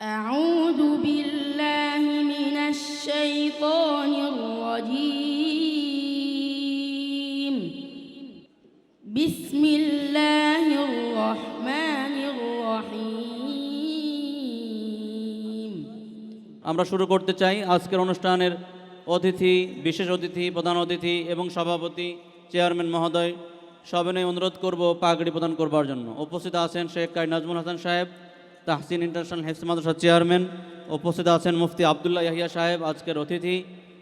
أعوذ بالله من الشيطان الرجيم بسم الله الرحمن الرحيم আমরা শুরু করতে চাই আজকের অনুষ্ঠানের অতিথি বিশেষ অতিথি প্রধান অতিথি এবং সভাপতি চেয়ারম্যান মহোদয় সবেনই অনুরোধ করব পাগড়ি প্রদান করবার জন্য উপস্থিত আছেন শেখ কাই নাজমুল হাসান সাহেব তাহসিন ইন্টারন্যাশনাল হেফস মাদ্রাসার চেয়ারম্যান। উপস্থিত আছেন মুফতি আবদুল্লাহ ইয়াহিয়া সাহেব, আজকের অতিথি।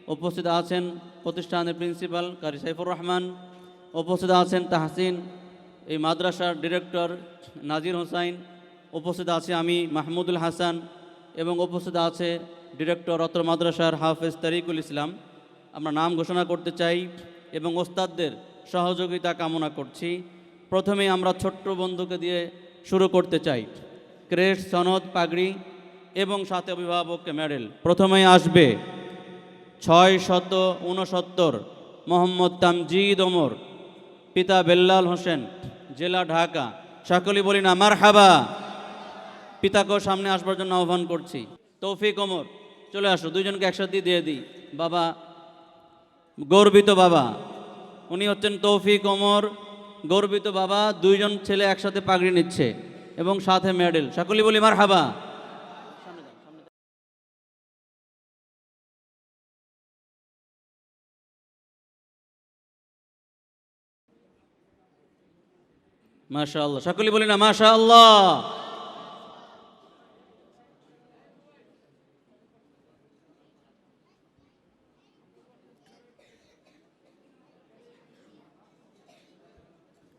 উপস্থিত আছেন প্রতিষ্ঠানের প্রিন্সিপাল কারি সাইফুর রহমান। উপস্থিত আছেন তাহসিন, এই মাদ্রাসার ডিরেক্টর নাজির হোসাইন। উপস্থিত আছে আমি, মাহমুদুল হাসান। এবং উপস্থিত আছে ডিরেক্টর অত্র মাদ্রাসার হাফেজ তারিকুল ইসলাম। আমরা নাম ঘোষণা করতে চাই এবং ওস্তাদদের সহযোগিতা কামনা করছি। প্রথমে আমরা ছোট্ট বন্ধুকে দিয়ে শুরু করতে চাই। ক্রেস্ট সনদ পাগড়ি এবং সাথে অভিভাবককে মেডেল। প্রথমেই আসবে ছয় শত উনসত্তর মোহাম্মদ তামজিদ ওমর, পিতা বেল্লাল হোসেন, জেলা ঢাকা। সকলেই বলি না মার হাবা পিতাকেও সামনে আসবার জন্য আহ্বান করছি। তৌফিক ওমর, চলে আসো, দুইজনকে একসাথে দিয়ে দিই। বাবা, গর্বিত বাবা, উনি হচ্ছেন তৌফিক ওমর। গর্বিত বাবা, দুইজন ছেলে একসাথে পাগড়ি নিচ্ছে। এবং সাথে মেডেল। সকলেই বলি মার হাবা মাশা আল্লাহ সকলেই বলি না মাশা আল্লাহ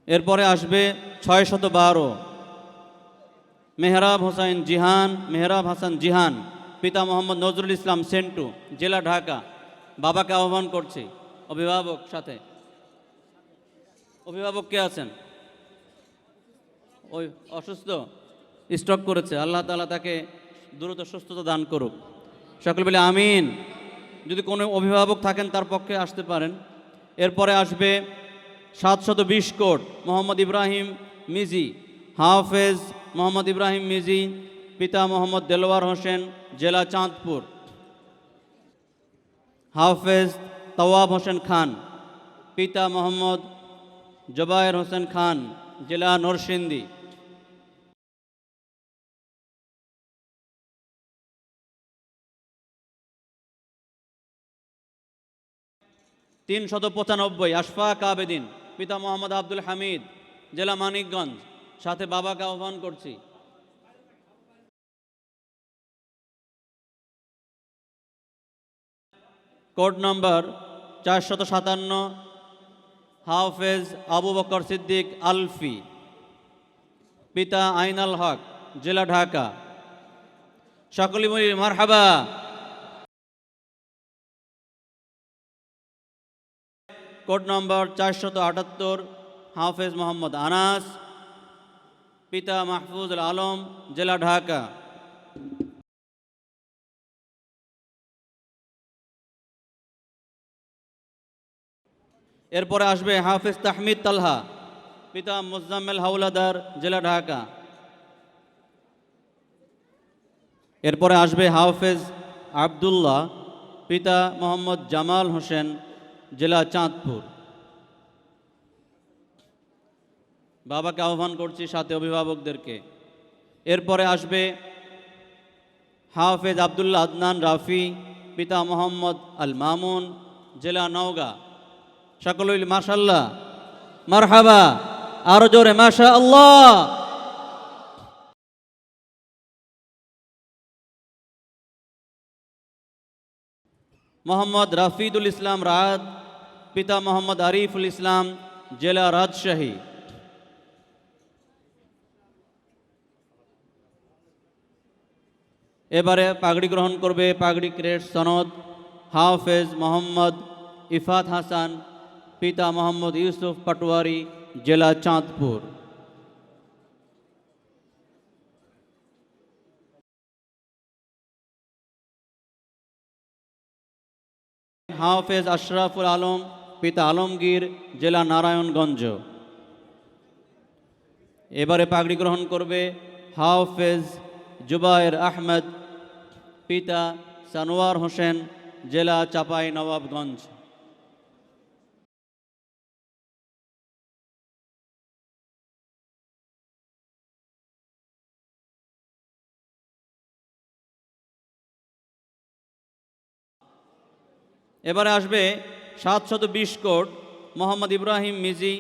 এরপরে আসবে ছয় শত বারো। মেহরাব হোসাইন জিহান, মেহরাব হাসান জিহান, পিতা মোহাম্মদ নজরুল ইসলাম সেন্টু, জেলা ঢাকা, বাবাকে আহ্বান করছি, অভিভাবক সাথে। অভিভাবক কে আছেন? ওই অসুস্থ, স্ট্রোক করেছে, আল্লাহ তালা তাকে দ্রুত সুস্থতা দান করুক। সকলে বলে আমিন। যদি কোনো অভিভাবক থাকেন তার পক্ষে আসতে পারেন। এরপরে আসবে সাতশত বিশ কোট, মোহাম্মদ ইব্রাহিম মিজি, হাফেজ মোহাম্মদ ইব্রাহিম মিজি পিতা মোহাম্মদ দেলোয়ার হোসেন, জেলা চাঁদপুর। হাফেজ তওয়াব হোসেন খান, পিতা মোহাম্মদ জবায়ের হোসেন খান, জেলা নরসিংদী। তিন শত পঁচানব্বই, আশফাক আবেদিন, পিতা মোহাম্মদ আব্দুল হামিদ, জেলা মানিকগঞ্জ। সাথে বাবাকে আহ্বান করছি। কোড নম্বর চারশত সাতান্ন, হাফেজ আবু বকর সিদ্দিক আলফি, পিতা আইনাল হক, জেলা ঢাকা। সকলি মরি মারহাবা। কোড নম্বর চারশত আটাত্তর, হাফেজ মোহাম্মদ আনাস। পিতা মাহফুজুল আলম, জেলা ঢাকা। এরপরে আসবে হাফেজ তাহমিদ তালহা, পিতা মুজাম্মেল হাওলাদার, জেলা ঢাকা। এরপরে আসবে হাফেজ আবদুল্লাহ, পিতা মোহাম্মদ জামাল হোসেন, জেলা চাঁদপুর। বাবাকে আহ্বান করছি সাথে অভিভাবকদেরকে। এরপরে আসবে হাফেজ আবদুল্লাহ আদনান, রাফি, পিতা মোহাম্মদ আল মামুন জেলা নওগাঁ। সকল মাশাল্লাহ মারহাবা, আরও জোরে মাশা আল্লাহ মোহাম্মদ রাফিদুল ইসলাম রাত পিতা মোহাম্মদ আরিফুল ইসলাম, জেলা রাজশাহী। এবারে পাগড়ি গ্রহণ করবে পাগড়ি ক্রেট সনদ। হাফেজ মোহাম্মদ ইফাত হাসান, পিতা মোহাম্মদ ইউসুফ পাটোয়ারি, জেলা চাঁদপুর। হাফেজ আশরাফুল আলম, পিতা আলমগীর, জেলা নারায়ণগঞ্জ। এবারে পাগড়ি গ্রহণ করবে হাফেজ জুবায়ের আহমেদ পিতা সানোয়ার হোসেন, জেলা চাপাই নবাবগঞ্জ এবারে আসবে সাতশত বিশ কোট মোহাম্মদ ইব্রাহিম মিজি।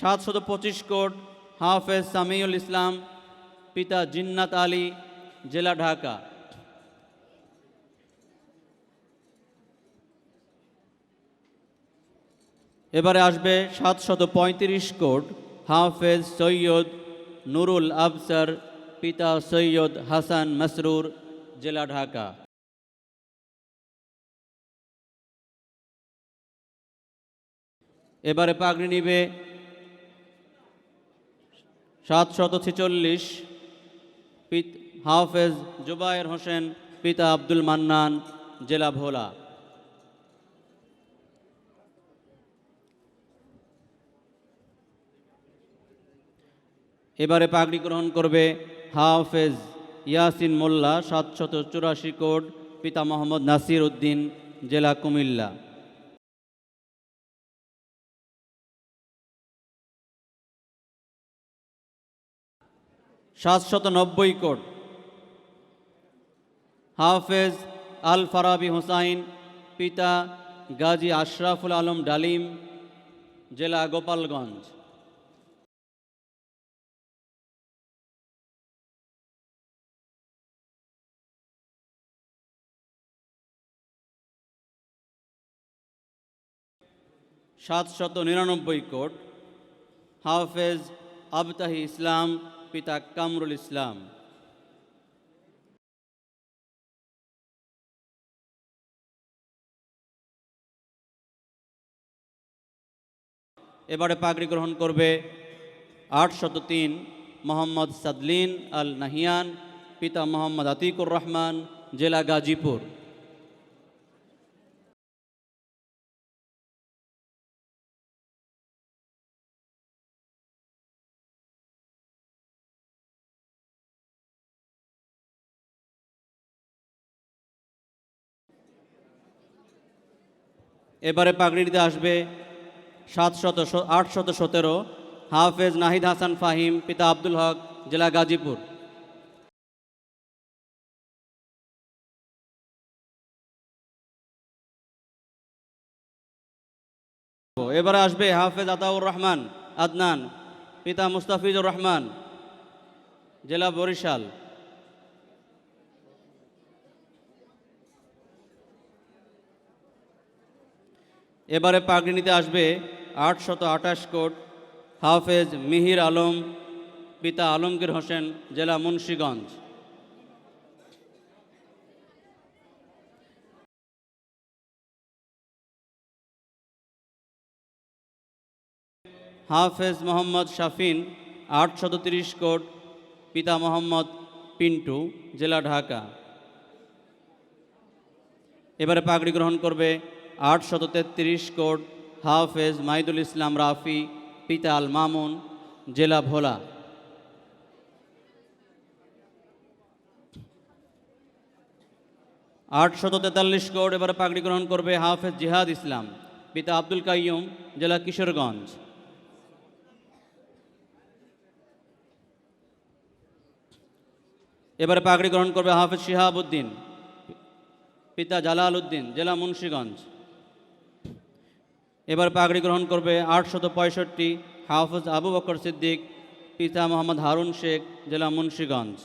সাতশত পঁচিশ কোট হাফেজ সামিউল ইসলাম। পিতা জিন্নাত আলী, জেলা ঢাকা। এবারে আসবে সাতশত পঁয়ত্রিশ কোট হাফেজ সৈয়দ নুরুল আফসার পিতা সৈয়দ হাসান মসরুর, জেলা ঢাকা। এবারে পাগড়ি নিবে সাতশত ছেচল্লিশ হাফেজ জুবায়ের হোসেন, পিতা আব্দুল মান্নান, জেলা ভোলা। এবারে পাগড়ি গ্রহণ করবে হাফেজ ইয়াসিন মোল্লা, সাতশত চুরাশি কোট পিতা মোহাম্মদ নাসির উদ্দিন, জেলা কুমিল্লা। সাতশত নব্বই কোট। হাফেজ আল ফারাবি হোসাইন, পিতা গাজী আশরাফুল আলম ডালিম, জেলা গোপালগঞ্জ। সাতশত নিরানব্বই কোট। হাফেজ আবতাহি ইসলাম পিতা কামরুল ইসলাম। এবারে পাগড়ি গ্রহণ করবে আটশত তিন মোহাম্মদ সাদলিন আল নাহিয়ান পিতা মোহাম্মদ আতিকুর রহমান, জেলা গাজীপুর। এবারে পাগড়িতে আসবে সাতশত আটশত সতেরো, হাফেজ নাহিদ হাসান ফাহিম, পিতা আব্দুল হক, জেলা গাজীপুর। এবারে আসবে হাফেজ আতাউর রহমান, আদনান, পিতা মুস্তাফিজুর রহমান, জেলা বরিশাল। এবারে পাগড়ি নিতে আসবে আটশত আঠাশ কোট হাফেজ মিহির আলম, পিতা আলমগীর হোসেন, জেলা মুন্সীগঞ্জ। হাফেজ মোহাম্মদ শাফিন আটশত তিরিশ কোট, পিতা মোহাম্মদ পিন্টু, জেলা ঢাকা। এবারে পাগড়ি গ্রহণ করবে আটশত তেত্রিশ কোট হাফেজ মাইদুল ইসলাম রাফি, পিতা আল মামুন, জেলা ভোলা। আটশত তেতাল্লিশ কোট এবারে পাগড়ি গ্রহণ করবে হাফেজ জিহাদ ইসলাম, পিতা আব্দুল কাইয়ুম, জেলা কিশোরগঞ্জ। এবারে পাগড়ি গ্রহণ করবে হাফেজ শিহাবুদ্দিন, পিতা জালাল উদ্দিন, জেলা মুন্সীগঞ্জ। এবার পাগড়ি গ্রহণ করবে আটশত পঁয়ষট্টি হাফজ আবু বকর সিদ্দিক, পিতা মোহাম্মদ হারুন শেখ, জেলা মুন্সীগঞ্জ।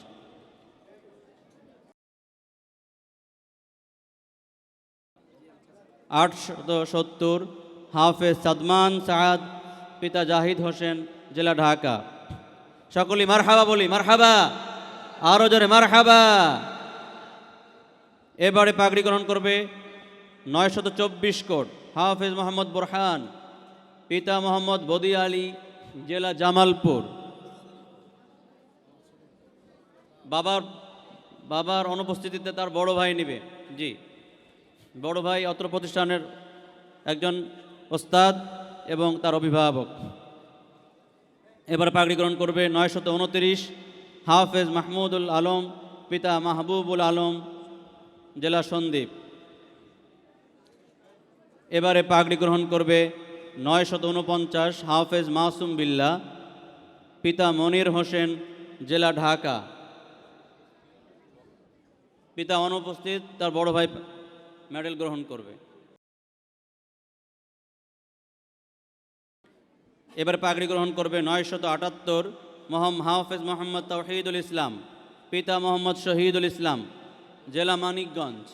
আটশত সত্তর হাফেজ সাদমান সাদ, পিতা জাহিদ হোসেন, জেলা ঢাকা। সকলেই মারহাবা বলি, মারহাবা আরও জোরে মারহাবা। এবারে পাগড়ি গ্রহণ করবে নয়শত চব্বিশ কোট। হাফেজ মোহাম্মদ বোরহান, পিতা মোহাম্মদ বদি আলী, জেলা জামালপুর। বাবার বাবার অনুপস্থিতিতে তার বড় ভাই নিবে। জি। বড় ভাই অত্র প্রতিষ্ঠানের একজন ওস্তাদ এবং তার অভিভাবক। এবার পাগড়ি গ্রহণ করবে নয়শত উনত্রিশ হাফেজ মাহমুদুল আলম, পিতা মাহবুবুল আলম, জেলা সন্দ্বীপ। এবারে পাগড়ি গ্রহণ করবে নয়শত উনপঞ্চাশ হাফেজ মাসুম বিল্লা, পিতা মনির হোসেন, জেলা ঢাকা। পিতা অনুপস্থিত, তার বড় ভাই মেডেল গ্রহণ করবে। এবার পাগড়ি গ্রহণ করবে নয়শত আটাত্তর মোহাম হাফেজ মোহাম্মদ তৌহিদুল ইসলাম, পিতা মোহাম্মদ শহীদুল ইসলাম, জেলা মানিকগঞ্জ।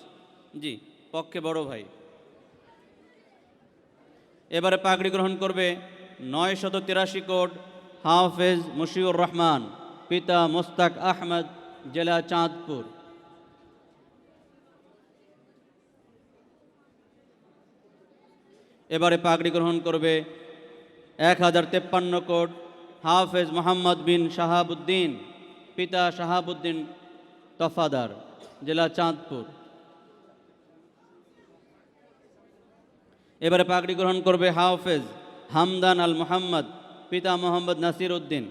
জি, পক্ষে বড় ভাই। এবারে পাগড়ি গ্রহণ করবে নয়শত তিরাশি কোট হাফেজ মুশিউর রহমান, পিতা মোস্তাক আহমদ, জেলা চাঁদপুর। এবারে পাগড়ি গ্রহণ করবে এক হাজার তেপ্পান্ন কোট হাফেজ মোহাম্মদ বিন শাহাবুদ্দিন, পিতা শাহাবুদ্দিন তফাদার, জেলা চাঁদপুর। এবারে পাগড়ি গ্রহণ করবে হাফেজ হামদান আল মোহাম্মদ, পিতা মোহাম্মদ নাসির উদ্দিন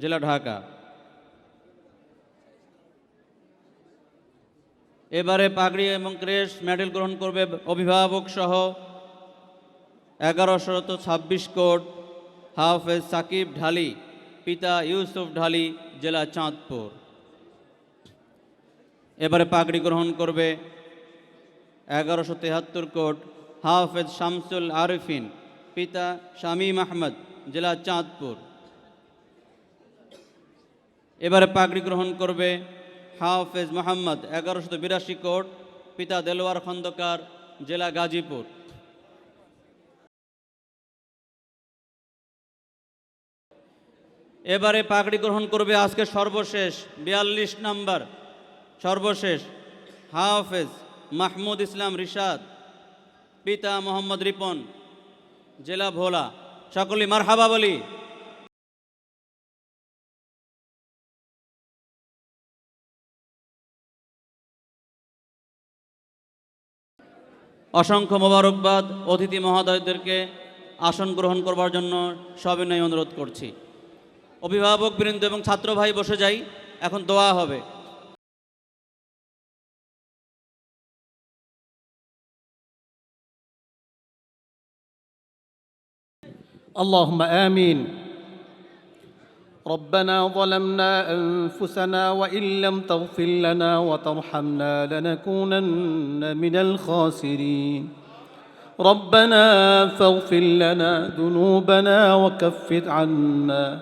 জেলা ঢাকা। এবারে পাগড়ি এবং ক্রেশ মেডেল গ্রহণ করবে অভিভাবক সহ এগারোশত ছাব্বিশ কোট হাফেজ সাকিব ঢালি, পিতা ইউসুফ ঢালি, জেলা চাঁদপুর। এবারে পাগড়ি গ্রহণ করবে এগারোশো তেহাত্তর কোট হাফেজ শামসুল আরিফিন, পিতা শামীম আহমদ, জেলা চাঁদপুর। এবারে পাগড়ি গ্রহণ করবে হাফেজ মোহাম্মদ, এগারোশত বিরাশি কোট, পিতা দেলোয়ার খন্দকার, জেলা গাজীপুর। এবারে পাগড়ি গ্রহণ করবে আজকে সর্বশেষ, বিয়াল্লিশ নাম্বার, সর্বশেষ হাফেজ মাহমুদ ইসলাম রিশাদ। পিতা মোহাম্মদ রিপন, জেলা ভোলা। সকলে মারহাবা বলি। অসংখ্য মোবারকবাদ, অতিথি মহোদয়দেরকে আসন গ্রহণ করবার জন্য সবিনয় অনুরোধ করছি। অভিভাবক বৃন্দ এবং ছাত্র ভাই বসে যাই, এখন দোয়া হবে। اللهم آمين. ربنا ظلمنا أنفسنا وإن لم تغفر لنا وترحمنا لنكونن من الخاسرين. ربنا فاغفر لنا ذنوبنا وكفر عنا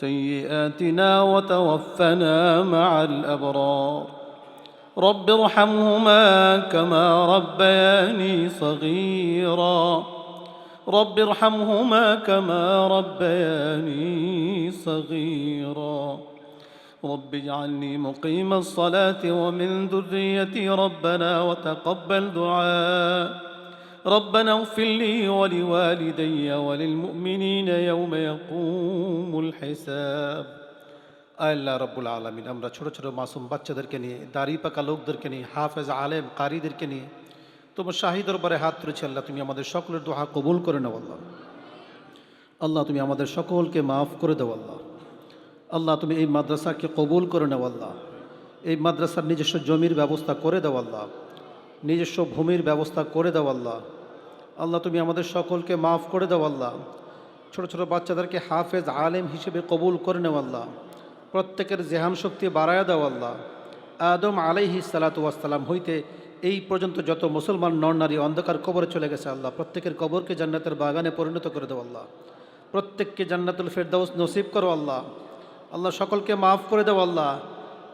سيئاتنا وتوفنا مع الأبرار. رب ارحمهما كما ربياني صغيرا. رب ارحمهما كما ربياني صغيرا رب اجعلني مقيم الصلاة ومن ذريتي ربنا وتقبل دعاء ربنا اغفر لي ولوالدي وللمؤمنين يوم يقوم الحساب আল্লাহ রব্বুল আলমিন আমরা ছোট ছোট মাসুম বাচ্চাদেরকে নিয়ে দাড়ি পাকা লোকদেরকে নিয়ে হাফেজ আলেম কারিদেরকে নিয়ে তোমার শাহী দরবারে হাত তুলেছি, আল্লাহ, তুমি আমাদের সকলের দোহা কবুল করে নাও, আল্লাহ। আল্লাহ, তুমি আমাদের সকলকে মাফ করে দাও, আল্লাহ। আল্লাহ, তুমি এই মাদ্রাসাকে কবুল করে নাও, আল্লাহ। এই মাদ্রাসার নিজস্ব জমির ব্যবস্থা করে দাও, আল্লাহ। নিজস্ব ভূমির ব্যবস্থা করে দাও, আল্লাহ। আল্লাহ, তুমি আমাদের সকলকে মাফ করে দাও, আল্লাহ। ছোট ছোট বাচ্চাদেরকে হাফেজ, আলেম হিসেবে কবুল করে নেও, আল্লাহ। প্রত্যেকের জেহান শক্তি বাড়ায়া দাও, আল্লাহ। আদম আলাইহি সালাতু ওয়াসসালাম হইতে এই পর্যন্ত যত মুসলমান নর নারী অন্ধকার কবরে চলে গেছে আল্লাহ, প্রত্যেকের কবরকে জান্নাতের বাগানে পরিণত করে দেও আল্লাহ। প্রত্যেককে জান্নাতুল ফেরদাউস নসিব করো আল্লাহ। আল্লাহ সকলকে মাফ করে দেও আল্লাহ।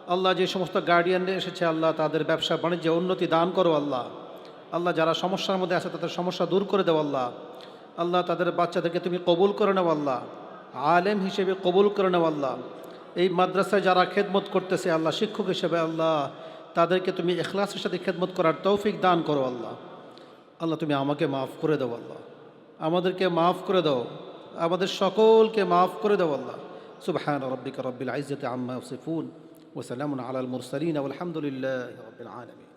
আল্লাহ যে সমস্ত গার্ডিয়ান এসেছে আল্লাহ, তাদের ব্যবসা বাণিজ্যে উন্নতি দান করো আল্লাহ। আল্লাহ যারা সমস্যার মধ্যে আছে তাদের সমস্যা দূর করে দেও আল্লাহ। আল্লাহ তাদের বাচ্চাদেরকে তুমি কবুল করে নাও আল্লাহ। আলেম হিসেবে কবুল করে নাও আল্লাহ। এই মাদ্রাসায় যারা খেদমত করতেছে আল্লাহ, শিক্ষক হিসেবে আল্লাহ তাদেরকে তুমি এখলাসের সাথে খেদমত করার তৌফিক দান করো আল্লাহ। আল্লাহ, তুমি আমাকে মাফ করে দাও আল্লাহ। আমাদেরকে মাফ করে দাও। আমাদের সকলকে মাফ করে দাও আল্লাহ। সুবহান রব্বিক রব্বিল ইজ্জতি আম্মা ইয়াসিফুন। ওয়া সালামুন আলাল মুরসালিন। ওয়াল হামদুলিল্লাহি রাব্বিল আলামিন।